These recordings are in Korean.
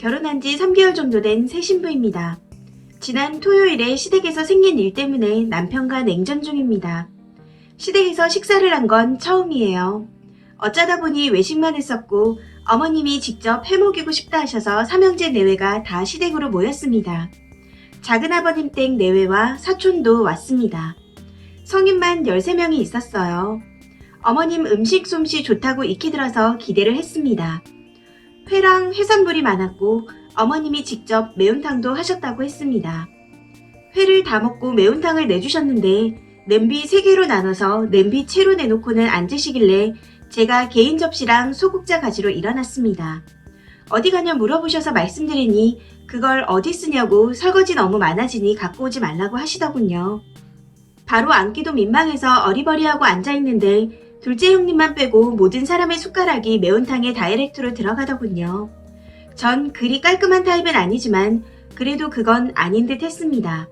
결혼한 지 3개월 정도 된 새 신부입니다. 지난 토요일에 시댁에서 생긴 일 때문에 남편과 냉전 중입니다. 시댁에서 식사를 한 건 처음이에요. 어쩌다 보니 외식만 했었고 어머님이 직접 해먹이고 싶다 하셔서 삼형제 내외가 다 시댁으로 모였습니다. 작은 아버님 댁 내외와 사촌도 왔습니다. 성인만 13명이 있었어요. 어머님 음식 솜씨 좋다고 익히 들어서 기대를 했습니다. 회랑 해산물이 많았고 어머님이 직접 매운탕도 하셨다고 했습니다. 회를 다 먹고 매운탕을 내주셨는데 냄비 3개로 나눠서 냄비 채로 내놓고는 앉으시길래 제가 개인 접시랑 소국자 가지로 일어났습니다. 어디 가냐 물어보셔서 말씀드리니 그걸 어디 쓰냐고 설거지 너무 많아지니 갖고 오지 말라고 하시더군요. 바로 앉기도 민망해서 어리버리하고 앉아있는데 둘째 형님만 빼고 모든 사람의 숟가락이 매운탕에 다이렉트로 들어가더군요. 전 그리 깔끔한 타입은 아니지만 그래도 그건 아닌 듯 했습니다.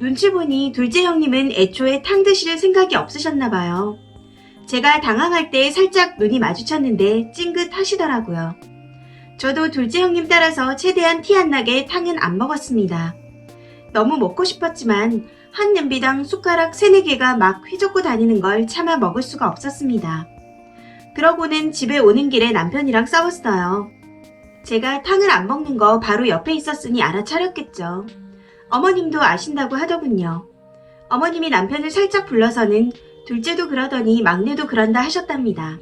눈치 보니 둘째 형님은 애초에 탕 드실 생각이 없으셨나 봐요. 제가 당황할 때 살짝 눈이 마주쳤는데 찡긋 하시더라고요. 저도 둘째 형님 따라서 최대한 티 안 나게 탕은 안 먹었습니다. 너무 먹고 싶었지만 한 냄비당 숟가락 3, 4개가 막 휘젓고 다니는 걸 차마 먹을 수가 없었습니다. 그러고는 집에 오는 길에 남편이랑 싸웠어요. 제가 탕을 안 먹는 거 바로 옆에 있었으니 알아차렸겠죠. 어머님도 아신다고 하더군요. 어머님이 남편을 살짝 불러서는 둘째도 그러더니 막내도 그런다 하셨답니다.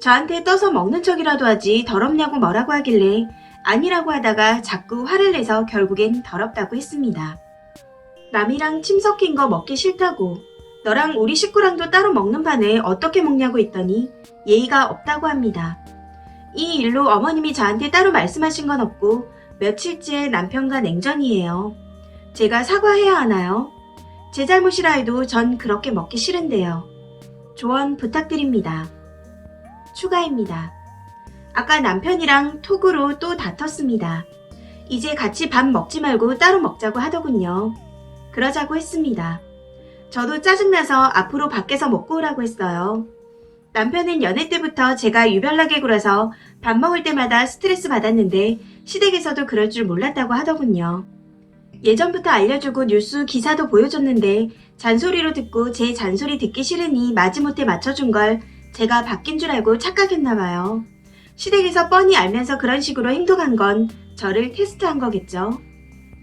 저한테 떠서 먹는 척이라도 하지 더럽냐고 뭐라고 하길래 아니라고 하다가 자꾸 화를 내서 결국엔 더럽다고 했습니다. 남이랑 침 섞인 거 먹기 싫다고 너랑 우리 식구랑도 따로 먹는 판에 어떻게 먹냐고 했더니 예의가 없다고 합니다. 이 일로 어머님이 저한테 따로 말씀하신 건 없고 며칠째 남편과 냉전이에요. 제가 사과해야 하나요? 제 잘못이라 해도 전 그렇게 먹기 싫은데요. 조언 부탁드립니다. 추가입니다. 아까 남편이랑 톡으로 또 다퉜습니다. 이제 같이 밥 먹지 말고 따로 먹자고 하더군요. 그러자고 했습니다. 저도 짜증나서 앞으로 밖에서 먹고 오라고 했어요. 남편은 연애 때부터 제가 유별나게 굴어서 밥 먹을 때마다 스트레스 받았는데 시댁에서도 그럴 줄 몰랐다고 하더군요. 예전부터 알려주고 뉴스 기사도 보여줬는데 잔소리로 듣고 제 잔소리 듣기 싫으니 마지못해 맞춰준 걸 제가 바뀐 줄 알고 착각했나 봐요. 시댁에서 뻔히 알면서 그런 식으로 행동한 건 저를 테스트한 거겠죠.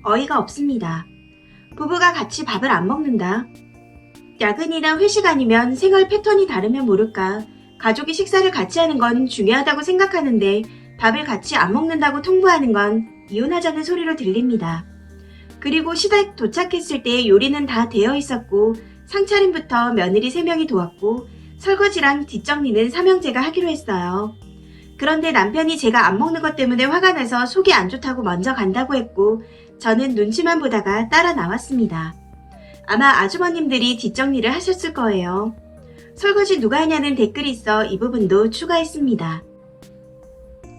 어이가 없습니다. 부부가 같이 밥을 안 먹는다. 야근이나 회식 아니면 생활 패턴이 다르면 모를까. 가족이 식사를 같이 하는 건 중요하다고 생각하는데 밥을 같이 안 먹는다고 통보하는 건 이혼하자는 소리로 들립니다. 그리고 시댁 도착했을 때 요리는 다 되어 있었고 상차림부터 며느리 3명이 도왔고 설거지랑 뒷정리는 삼형제가 하기로 했어요. 그런데 남편이 제가 안 먹는 것 때문에 화가 나서 속이 안 좋다고 먼저 간다고 했고 저는 눈치만 보다가 따라 나왔습니다. 아마 아주머님들이 뒷정리를 하셨을 거예요. 설거지 누가 하냐는 댓글이 있어 이 부분도 추가했습니다.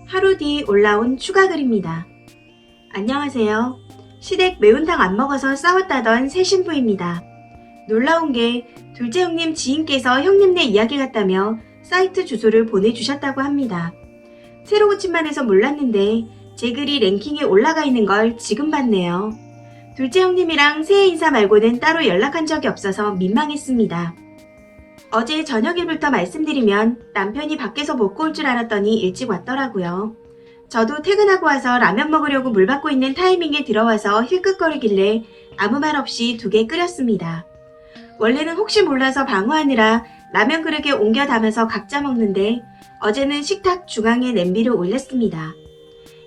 하루 뒤 올라온 추가 글입니다. 안녕하세요. 시댁 매운탕 안 먹어서 싸웠다던 새 신부입니다. 놀라운 게 둘째 형님 지인께서 형님네 이야기 같다며 사이트 주소를 보내주셨다고 합니다. 새로 고침만 해서 몰랐는데 제 글이 랭킹에 올라가 있는 걸 지금 봤네요. 둘째 형님이랑 새해 인사 말고는 따로 연락한 적이 없어서 민망했습니다. 어제 저녁 일부터 말씀드리면 남편이 밖에서 먹고 올 줄 알았더니 일찍 왔더라고요. 저도 퇴근하고 와서 라면 먹으려고 물 받고 있는 타이밍에 들어와서 힐끗거리길래 아무 말 없이 두 개 끓였습니다. 원래는 혹시 몰라서 방어하느라 라면 그릇에 옮겨 담아서 각자 먹는데 어제는 식탁 중앙에 냄비를 올렸습니다.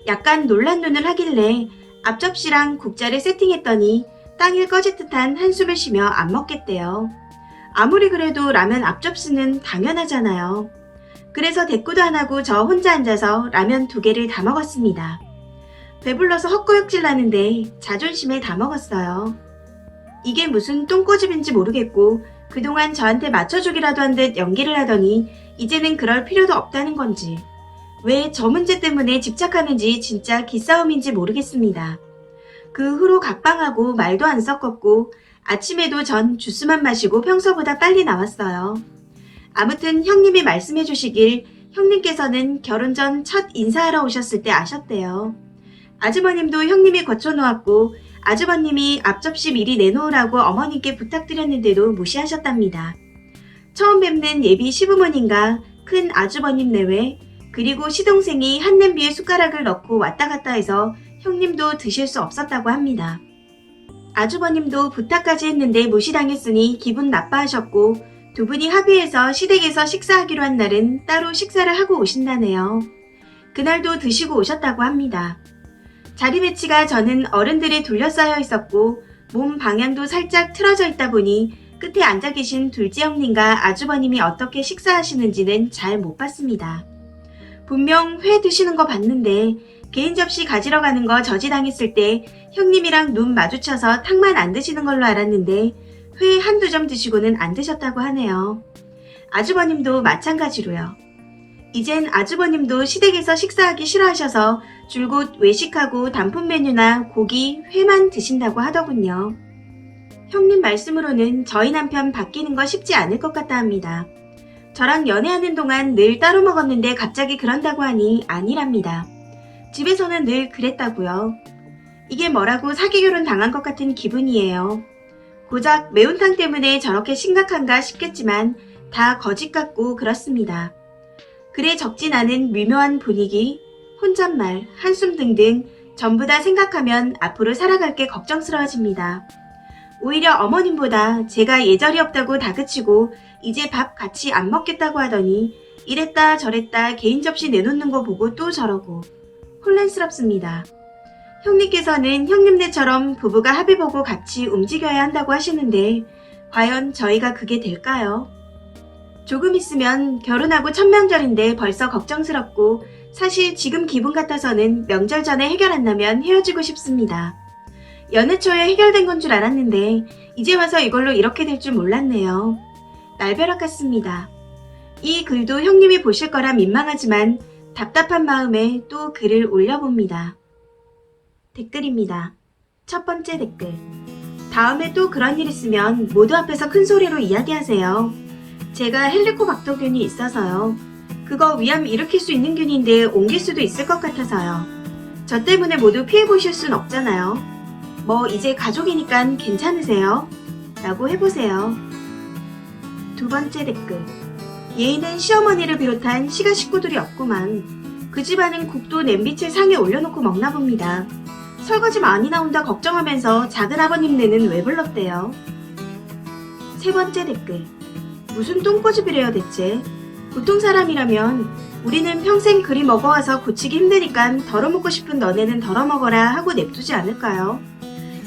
약간 놀란 눈을 하길래 앞접시랑 국자를 세팅했더니 땅을 꺼질 듯한 한숨을 쉬며 안 먹겠대요. 아무리 그래도 라면 앞접시는 당연하잖아요. 그래서 대꾸도 안 하고 저 혼자 앉아서 라면 두 개를 다 먹었습니다. 배불러서 헛구역질 나는데 자존심에 다 먹었어요. 이게 무슨 똥꼬집인지 모르겠고 그동안 저한테 맞춰주기라도 한 듯 연기를 하더니 이제는 그럴 필요도 없다는 건지 왜 저 문제 때문에 집착하는지 진짜 기싸움인지 모르겠습니다. 그 후로 각방하고 말도 안 섞었고 아침에도 전 주스만 마시고 평소보다 빨리 나왔어요. 아무튼 형님이 말씀해 주시길 형님께서는 결혼 전 첫 인사하러 오셨을 때 아셨대요. 아주버님도 형님이 거쳐놓았고 아주버님이 앞접시 미리 내놓으라고 어머님께 부탁드렸는데도 무시하셨답니다. 처음 뵙는 예비 시부모님과 큰 아주버님 내외 그리고 시동생이 한 냄비에 숟가락을 넣고 왔다 갔다 해서 형님도 드실 수 없었다고 합니다. 아주버님도 부탁까지 했는데 무시당했으니 기분 나빠하셨고 두 분이 합의해서 시댁에서 식사하기로 한 날은 따로 식사를 하고 오신다네요. 그날도 드시고 오셨다고 합니다. 자리 배치가 저는 어른들에 둘러싸여 있었고 몸 방향도 살짝 틀어져 있다 보니 끝에 앉아 계신 둘째 형님과 아주버님이 어떻게 식사하시는지는 잘 못 봤습니다. 분명 회 드시는 거 봤는데 개인 접시 가지러 가는 거 저지당했을 때 형님이랑 눈 마주쳐서 탕만 안 드시는 걸로 알았는데 회 한두 점 드시고는 안 드셨다고 하네요. 아주버님도 마찬가지로요. 이젠 아주버님도 시댁에서 식사하기 싫어하셔서 줄곧 외식하고 단품 메뉴나 고기, 회만 드신다고 하더군요. 형님 말씀으로는 저희 남편 바뀌는 거 쉽지 않을 것 같다 합니다. 저랑 연애하는 동안 늘 따로 먹었는데 갑자기 그런다고 하니 아니랍니다. 집에서는 늘 그랬다고요. 이게 뭐라고 사기 결혼 당한 것 같은 기분이에요. 고작 매운탕 때문에 저렇게 심각한가 싶겠지만 다 거짓 같고 그렇습니다. 그래 적진 않은 미묘한 분위기, 혼잣말, 한숨 등등 전부 다 생각하면 앞으로 살아갈 게 걱정스러워집니다. 오히려 어머님보다 제가 예절이 없다고 다그치고 이제 밥 같이 안 먹겠다고 하더니 이랬다 저랬다 개인 접시 내놓는 거 보고 또 저러고 혼란스럽습니다. 형님께서는 형님네처럼 부부가 합의 보고 같이 움직여야 한다고 하시는데 과연 저희가 그게 될까요? 조금 있으면 결혼하고 천명절인데 벌써 걱정스럽고 사실 지금 기분 같아서는 명절 전에 해결 안 나면 헤어지고 싶습니다. 연애 초에 해결된 건 줄 알았는데 이제 와서 이걸로 이렇게 될 줄 몰랐네요. 날벼락 같습니다. 이 글도 형님이 보실 거라 민망하지만 답답한 마음에 또 글을 올려봅니다. 댓글입니다. 첫 번째 댓글. 다음에 또 그런 일 있으면 모두 앞에서 큰 소리로 이야기하세요. 제가 헬리코박터균이 있어서요. 그거 위암 일으킬 수 있는 균인데 옮길 수도 있을 것 같아서요. 저 때문에 모두 피해보실 순 없잖아요. 뭐 이제 가족이니깐 괜찮으세요? 라고 해보세요. 두 번째 댓글. 예인은 시어머니를 비롯한 시가 식구들이 없구만. 그 집안은 국도 냄비채 상에 올려놓고 먹나 봅니다. 설거지 많이 나온다 걱정하면서 작은 아버님 네는 왜 불렀대요? 세 번째 댓글. 무슨 똥꼬집이래요 대체? 보통 사람이라면 우리는 평생 그리 먹어와서 고치기 힘드니까 덜어먹고 싶은 너네는 덜어먹어라 하고 냅두지 않을까요?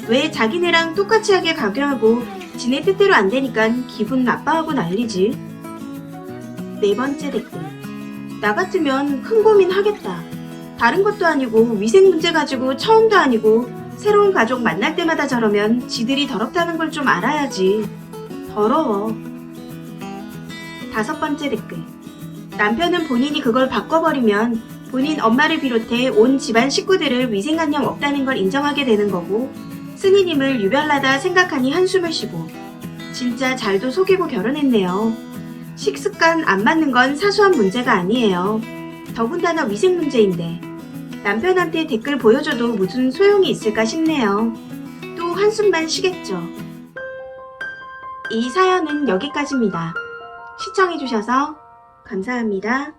왜 자기네랑 똑같이 하게 강요하고 지네 뜻대로 안 되니까 기분 나빠하고 난리지? 네 번째 댓글. 나 같으면 큰 고민 하겠다. 다른 것도 아니고 위생 문제 가지고 처음도 아니고 새로운 가족 만날 때마다 저러면 지들이 더럽다는 걸 좀 알아야지. 더러워. 다섯 번째 댓글. 남편은 본인이 그걸 바꿔버리면 본인 엄마를 비롯해 온 집안 식구들을 위생관념 없다는 걸 인정하게 되는 거고 스니님을 유별나다 생각하니 한숨을 쉬고 진짜 잘도 속이고 결혼했네요. 식습관 안 맞는 건 사소한 문제가 아니에요. 더군다나 위생 문제인데 남편한테 댓글 보여줘도 무슨 소용이 있을까 싶네요. 또 한숨만 쉬겠죠. 이 사연은 여기까지입니다. 시청해주셔서 감사합니다.